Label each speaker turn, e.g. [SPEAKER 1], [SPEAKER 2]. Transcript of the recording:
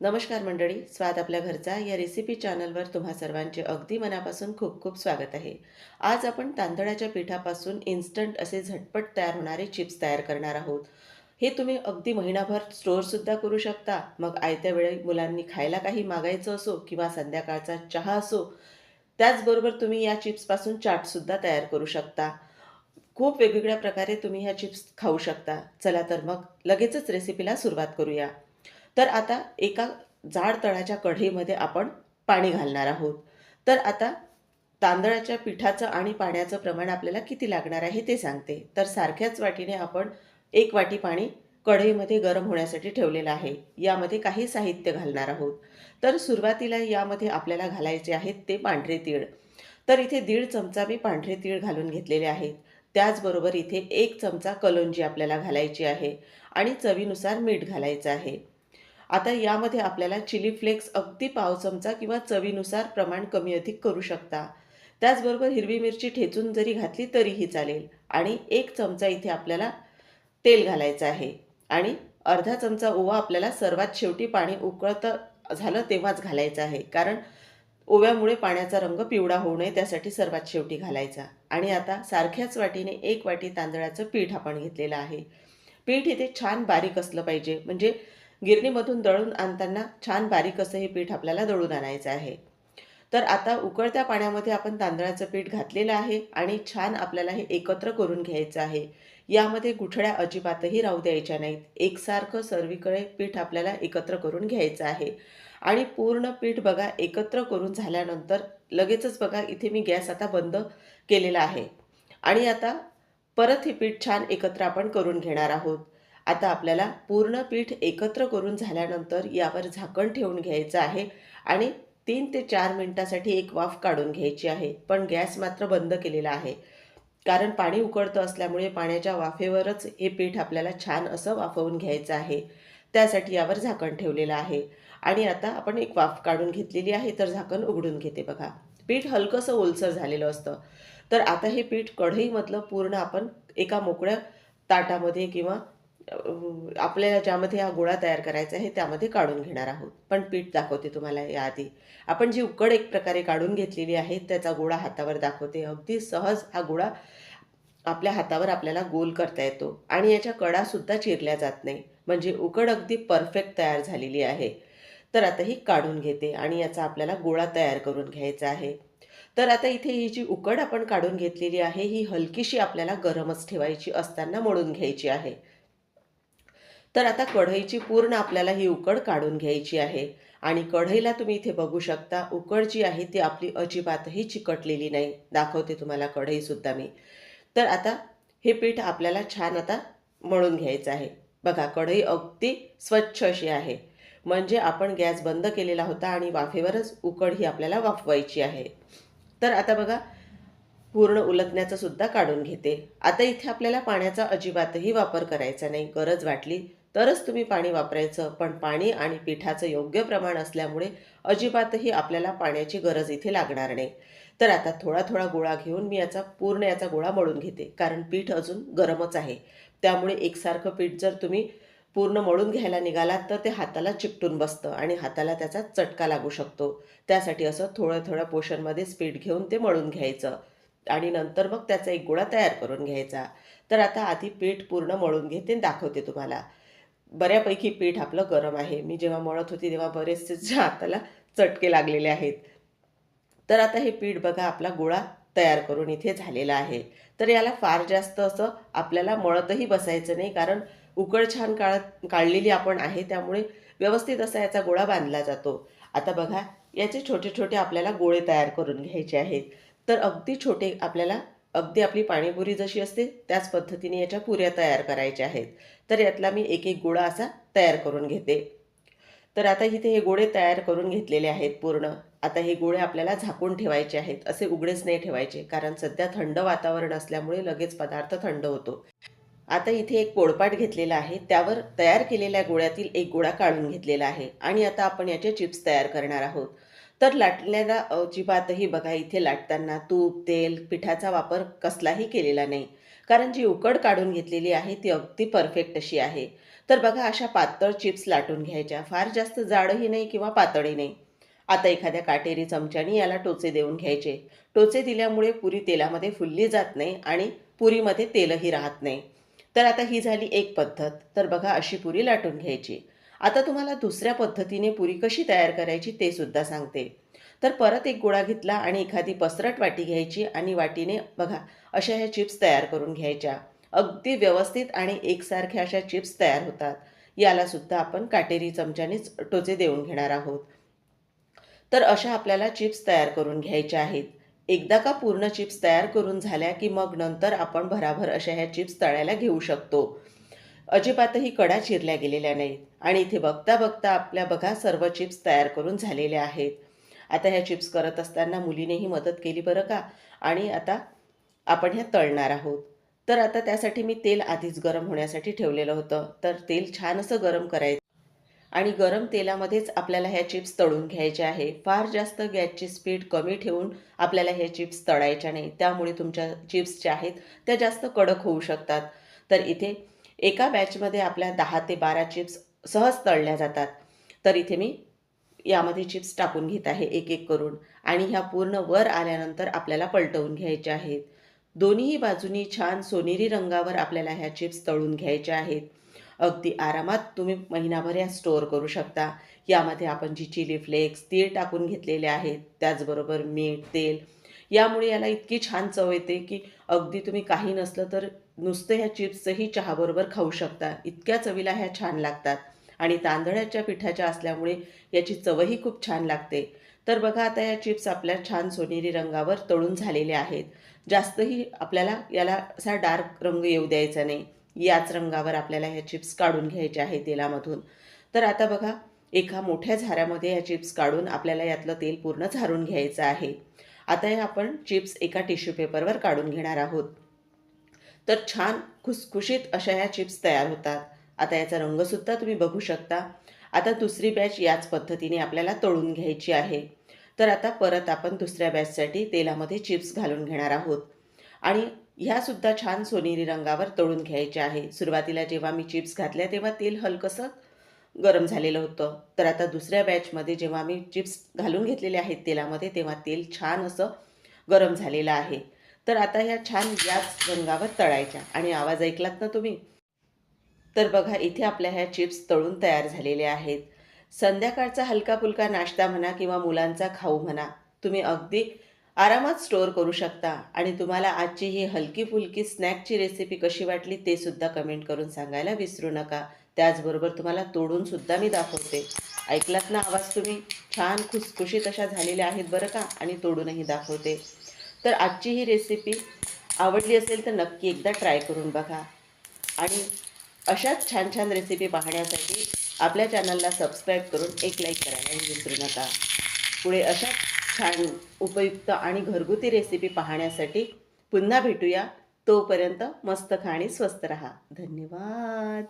[SPEAKER 1] नमस्कार मंडळी स्वाद आपल्या घरचा या रेसिपी चॅनलवर तुम्हा सर्वांचे अगदी मनापासून खूप खूप स्वागत आहे. आज आपण तांदळाच्या पिठापासून इन्स्टंट असे झटपट तयार होणारे चिप्स तयार करणार आहोत. हे तुम्ही अगदी महिनाभर स्टोअरसुद्धा करू शकता. मग आयत्या वेळी मुलांनी खायला काही मागायचं असो किंवा संध्याकाळचा चहा असो त्याचबरोबर तुम्ही या चिप्सपासून चाटसुद्धा तयार करू शकता. खूप वेगवेगळ्या प्रकारे तुम्ही ह्या चिप्स खाऊ शकता. चला तर मग लगेचच रेसिपीला सुरुवात करूया. तर आता एका जाड तळाच्या कढईमध्ये आपण पाणी घालणार आहोत. तर आता तांदळाच्या पिठाचं आणि पाण्याचं प्रमाण आपल्याला किती लागणार आहे ते सांगते. तर सारख्याच वाटीने आपण एक वाटी पाणी कढईमध्ये गरम होण्यासाठी ठेवलेलं आहे. यामध्ये काही साहित्य घालणार आहोत. तर सुरुवातीला यामध्ये आपल्याला घालायचे आहेत ते पांढरे तीळ. तर इथे दीड चमचा मी पांढरे तीळ घालून घेतलेले आहेत. त्याचबरोबर इथे एक चमचा कलोंजी आपल्याला घालायची आहे आणि चवीनुसार मीठ घालायचं आहे. आता यामध्ये आपल्याला चिली फ्लेक्स अगदी पाव चमचा किंवा चवीनुसार प्रमाण कमी अधिक करू शकता. त्याचबरोबर हिरवी मिरची ठेचून जरी घातली तरीही चालेल. आणि एक चमचा इथे आपल्याला तेल घालायचं आहे. आणि अर्धा चमचा ओवा आपल्याला सर्वात शेवटी पाणी उकळतं झालं तेव्हाच घालायचं आहे. कारण ओव्यामुळे पाण्याचा रंग पिवळा होऊ नये त्यासाठी सर्वात शेवटी घालायचा. आणि आता सारख्याच वाटीने एक वाटी तांदळाचं पीठ आपण घेतलेलं आहे. पीठ इथे छान बारीक असलं पाहिजे. म्हणजे गिरणीमधून दळून आणताना छान बारीक असं हे पीठ आपल्याला दळून आणायचं आहे. तर आता उकळत्या पाण्यामध्ये आपण तांदळाचं पीठ घातलेलं आहे आणि छान आपल्याला हे एकत्र करून घ्यायचं आहे. यामध्ये गुठळ्या अजिबातही राहू द्यायच्या नाहीत. एकसारखं सर्वीकडे पीठ आपल्याला एकत्र करून घ्यायचं आहे. आणि पूर्ण पीठ बघा एकत्र करून झाल्यानंतर लगेचच बघा इथे मी गॅस आता बंद केलेला आहे. आणि आता परत हे पीठ छान एकत्र आपण करून घेणार आहोत. आता आपल्याला पूर्ण पीठ एकत्र करून झाल्यानंतर यावर झाकण ठेवून घ्यायचं आहे आणि तीन ते चार मिनटासाठी एक वाफ काढून घ्यायची आहे. पण गॅस मात्र बंद केलेला आहे. कारण पाणी उकळतं असल्यामुळे पाण्याच्या वाफेवरच हे पीठ आपल्याला छान असं वाफवून घ्यायचं आहे. त्यासाठी यावर झाकण ठेवलेलं आहे. आणि आता आपण एक वाफ काढून घेतलेली आहे तर झाकण उघडून घेते बघा. पीठ हलकंसं ओलसर झालेलं असतं. तर आता हे पीठ कढईमधलं पूर्ण आपण एका मोकळ्या ताटामध्ये किंवा आपल्याला ज्यामध्ये हा गोळा तयार करायचा आहे त्यामध्ये काढून घेणार आहोत. पण पीठ दाखवते तुम्हाला याआधी. आपण जी उकड एक प्रकारे काढून घेतलेली आहे त्याचा गोळा हातावर दाखवते. अगदी सहज हा गोळा आपल्या हातावर आपल्याला गोल करता येतो. आणि याच्या कडासुद्धा चिरल्या जात नाही. म्हणजे उकड अगदी परफेक्ट तयार झालेली आहे. तर आता ही काढून घेते आणि याचा आपल्याला गोळा तयार करून घ्यायचा आहे. तर आता इथे ही जी उकड आपण काढून घेतलेली आहे ही हलकीशी आपल्याला गरमच ठेवायची असताना मळून घ्यायची आहे. तर आता कढईची पूर्ण आपल्याला ही उकड काढून घ्यायची आहे. आणि कढईला तुम्ही इथे बघू शकता उकड जी आहे ती आपली अजिबातही चिकटलेली नाही. दाखवते तुम्हाला कढईसुद्धा मी. तर आता हे पीठ आपल्याला छान आता मळून घ्यायचं आहे. बघा कढई अगदी स्वच्छ अशी आहे. म्हणजे आपण गॅस बंद केलेला होता आणि वाफेवरच उकड ही आपल्याला वाफवायची आहे. तर आता बघा पूर्ण उलटण्याचं सुद्धा काढून घेते. आता इथे आपल्याला पाण्याचा अजिबातही वापर करायचा नाही. गरज वाटली तरच तुम्ही पाणी वापरायचं. पण पाणी आणि पिठाचं योग्य प्रमाण असल्यामुळे अजिबातही आपल्याला पाण्याची गरज इथे लागणार नाही. तर आता थोडा थोडा गोळा घेऊन मी याचा पूर्ण याचा गोळा मळून घेते. कारण पीठ अजून गरमच आहे. त्यामुळे एकसारखं पीठ जर तुम्ही पूर्ण मळून घ्यायला निघालात तर ते हाताला चिकटून बसतं आणि हाताला त्याचा चटका लागू शकतो. त्यासाठी असं थोडं थोड्या पोषणमध्ये पीठ घेऊन ते मळून घ्यायचं. आणि नंतर मग त्याचा एक गोळा तयार करून घ्यायचा. तर आता आधी पीठ पूर्ण मळून घेते आणि दाखवते तुम्हाला. बऱ्यापैकी पीठ आपलं गरम आहे. मी जेव्हा मळत होती तेव्हा बरेचसे हाताला चटके लागलेले आहेत. तर आता हे पीठ बघा आपला गोळा तयार करून इथे झालेला आहे. तर याला फार जास्त असं आपल्याला मळतही बसायचं नाही कारण उकड छान काढत काढलेली आपण आहे त्यामुळे व्यवस्थित असा याचा गोळा बांधला जातो. आता बघा याचे छोटे छोटे आपल्याला गोळे तयार करून घ्यायचे आहेत. तर अगदी छोटे आपल्याला अगदी आपली पाणीपुरी जशी असते त्याच पद्धतीने याच्या पुऱ्या तयार करायच्या आहेत. तर यातला मी एक एक गोळा असा तयार करून घेते. तर आता इथे हे गोळे तयार करून घेतलेले आहेत पूर्ण. आता हे गोळे आपल्याला झाकून ठेवायचे आहेत. असे उघडेच नाही ठेवायचे कारण सध्या थंड वातावरण असल्यामुळे लगेच पदार्थ थंड होतो. आता इथे एक पोळपाट घेतलेला आहे. त्यावर तयार केलेल्या गोळ्यातील एक गोळा काढून घेतलेला आहे. आणि आता आपण याचे चिप्स तयार करणार आहोत. तर लाटलेला अजिबातही बघा इथे लाटताना तूप तेल पिठाचा वापर कसलाही केलेला नाही. कारण जी उकड काढून घेतलेली आहे ती अगदी परफेक्ट अशी आहे. तर बघा अशा पातळ चिप्स लाटून घ्यायच्या. फार जास्त जाडही नाही किंवा पातळही नाही. आता एखाद्या काटेरी चमच्याने याला टोचे देऊन घ्यायचे. टोचे दिल्यामुळे पुरी तेलामध्ये फुलली जात नाही आणि पुरीमध्ये तेलही राहत नाही. तर आता ही झाली एक पद्धत. तर बघा अशी पुरी लाटून घ्यायची. आता तुम्हाला दुसऱ्या पद्धतीने पुरी कशी तयार करायची ते सुद्धा सांगते. तर परत एक गोळा घेतला आणि एखादी पसरट वाटी घ्यायची आणि वाटीने बघा अशा ह्या चिप्स तयार करून घ्यायच्या. अगदी व्यवस्थित आणि एकसारख्या अशा चिप्स तयार होतात. याला सुद्धा आपण काटेरी चमच्यानेच टोचे देऊन घेणार आहोत. तर अशा आपल्याला चिप्स तयार करून घ्यायच्या आहेत. एकदा का पूर्ण चिप्स तयार करून झाल्या की मग नंतर आपण भराभर अशा ह्या चिप्स तळायला घेऊ शकतो. अजिबातही कडा चिरल्या गेलेल्या नाहीत. आणि इथे बघता बघता आपल्या बघा सर्व चिप्स तयार करून झालेल्या आहेत. आता ह्या चिप्स करत असताना मुलीनेही मदत केली बरं का? आणि आता आपण ह्या तळणार आहोत. तर आता त्यासाठी मी तेल आधीच गरम होण्यासाठी ठेवलेलं होतं. तर तेल छान असं गरम करायचं. आणि गरम तेलामध्येच आपल्याला ह्या चिप्स तळून घ्यायचे आहे. फार जास्त गॅसची स्पीड कमी ठेवून आपल्याला ह्या चिप्स तळायच्या नाही त्यामुळे तुमच्या चिप्स ज्या आहेत त्या जास्त कडक होऊ शकतात. तर इथे एका बॅचमध्ये आपल्या दहा ते बारा चिप्स सहज तळल्या जातात. तर इथे मी यामध्ये चिप्स टाकून घेत आहे एक एक करून. आणि ह्या पूर्ण वर आल्यानंतर आपल्याला पलटवून घ्यायच्या आहेत. दोन्ही बाजूनी छान सोनेरी रंगावर आपल्याला ह्या चिप्स तळून घ्यायच्या आहेत. अगदी आरामात तुम्ही महिनाभर या स्टोअर करू शकता. यामध्ये आपण जी चिली फ्लेक्स तीळ टाकून घेतलेले आहेत. त्याचबरोबर मीठ तेल यामुळे याला इतकी छान चव येते की अगदी तुम्ही काही नसलं तर नुसतं ह्या चिप्सही चहाबरोबर खाऊ शकता. इतक्या चवीला ह्या छान लागतात. आणि तांदळाच्या पिठाच्या असल्यामुळे याची चवही खूप छान लागते. तर बघा आता या चिप्स आपल्या छान सोनेरी रंगावर तळून झालेले आहेत. जास्तही आपल्याला याला असा डार्क रंग येऊ द्यायचा नाही. याच रंगावर आपल्याला ह्या चिप्स काढून घ्यायच्या आहेत तेलामधून. तर आता बघा एका मोठ्या झाऱ्यामध्ये ह्या चिप्स काढून आपल्याला यातलं तेल पूर्ण झारून घ्यायचं आहे. आता हे आपण चिप्स एका टिश्यू पेपरवर काढून घेणार आहोत. तर छान खुसखुशीत अशा ह्या चिप्स तयार होतात. आता याचा रंगसुद्धा तुम्ही बघू शकता. आता दुसरी बॅच याच पद्धतीने आपल्याला तळून घ्यायची आहे. तर आता परत आपण दुसऱ्या बॅचसाठी तेलामध्ये चिप्स घालून घेणार आहोत. आणि ह्यासुद्धा छान सोनेरी रंगावर तळून घ्यायच्या आहे. सुरुवातीला जेव्हा मी चिप्स घातल्या तेव्हा तेल हलकंसं गरम झालेलं होतं. तर आता दुसऱ्या बॅचमध्ये जेव्हा मी चिप्स घालून घेतलेले आहेत तेलामध्ये तेव्हा तेल छान असं गरम झालेलं आहे. तर आता ह्या छान याच रंगावर तळायच्या आणि आवाज ऐकलात ना तुम्ही? तर बघा इथे आपल्या ह्या चिप्स तळून तयार झालेल्या आहेत. संध्याकाळचा हलका फुलका नाश्ता म्हणा किंवा मुलांचा खाऊ म्हणा तुम्ही अगदी आरामात स्टोअर करू शकता. आणि तुम्हाला आजची ही हलकी फुलकी स्नॅकची रेसिपी कशी वाटली ते सुद्धा कमेंट करून सांगायला विसरू नका. त्याचबरोबर तुम्हाला तोडून सुद्धा मी दाखवते. ऐकलात ना आवाज तुम्ही? छान खुसखुशीत अशा झालेल्या आहेत बरं का? आणि तोडूनही दाखवते. तर आजची ही रेसिपी आवडली असेल तर नक्की एकदा ट्राय करून बघा. आणि अशाच छान छान रेसिपी पाहण्यासाठी आपल्या चॅनलला सबस्क्राईब करून एक लाईक करायला विसरू नका. पुढे अशाच छान उपयुक्त आणि घरगुती रेसिपी पाहण्यासाठी पुन्हा भेटूया. तोपर्यंत मस्त खाणी स्वस्त रहा. धन्यवाद.